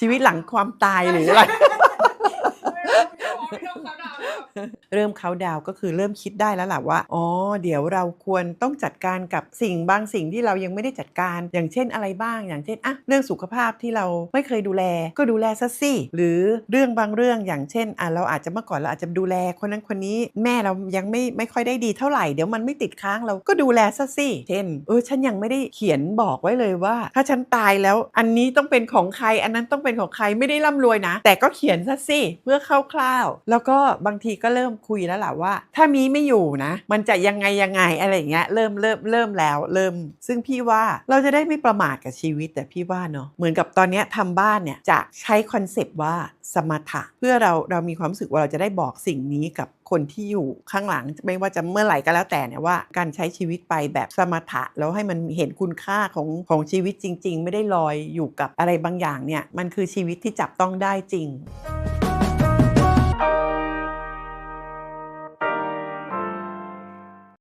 ชีวิตหลังความตายหรืออะไร เริ่มเขาดาวก็คือเริ่มคิดได้แล้วล่ะว่า อ๋อ เดี๋ยวเราควรต้องจัดการกับสิ่งบางสิ่งที่เรายังไม่ได้จัดการ อย่างเช่นอะไรบ้าง อย่างเช่น อะ เรื่องสุขภาพที่เราไม่เคยดูแล ก็ดูแลซะสิ หรือเรื่องบางเรื่องอย่างเช่น อะ เราอาจจะเมื่อก่อนเราอาจจะดูแลคนนั้นคนนี้แม่เรายังไม่ไม่ค่อยได้ดีเท่าไหร่ เดี๋ยวมันไม่ติดค้างเราก็ดูแลซะสิ เช่น เออ ฉันยังไม่ได้เขียนบอกไว้เลยว่า ถ้าฉันตายแล้ว อันนี้ต้องเป็นของใคร อันนั้นต้องเป็นของใคร ไม่ได้ร่ำรวยนะ แต่ก็เขียนซะสิ เพื่อคร่าวๆ แล้วก็บางทีก็เริ่มคุยแล้วแหละว่า ถ้ามีไม่อยู่นะ มันจะยังไงยังไงอะไรอย่างเงี้ยเริ่มเริ่มเริ่มแล้วเริ่ม ซึ่งพี่ว่าเราจะได้ไม่ประมาทกับชีวิตแต่พี่ว่าเนาะเหมือนกับตอนนี้ยทำบ้านเนี่ยจะใช้คอนเซปต์ว่าสมถะเพื่อเราเรามีความรู้สึกว่าเราจะได้บอกสิ่งนี้กับคนที่อยู่ข้างหลังไม่ว่าจะเมื่อไหร่ก็แล้วแต่เนี่ยว่าการใช้ชีวิตไปแบบสมถะแล้วให้มันเห็นคุณค่าของของชีวิตจริง ๆ ไม่ได้ลอยอยู่กับอะไรบางอย่างเนี่ยมันคือชีวิตที่จับต้องได้จริง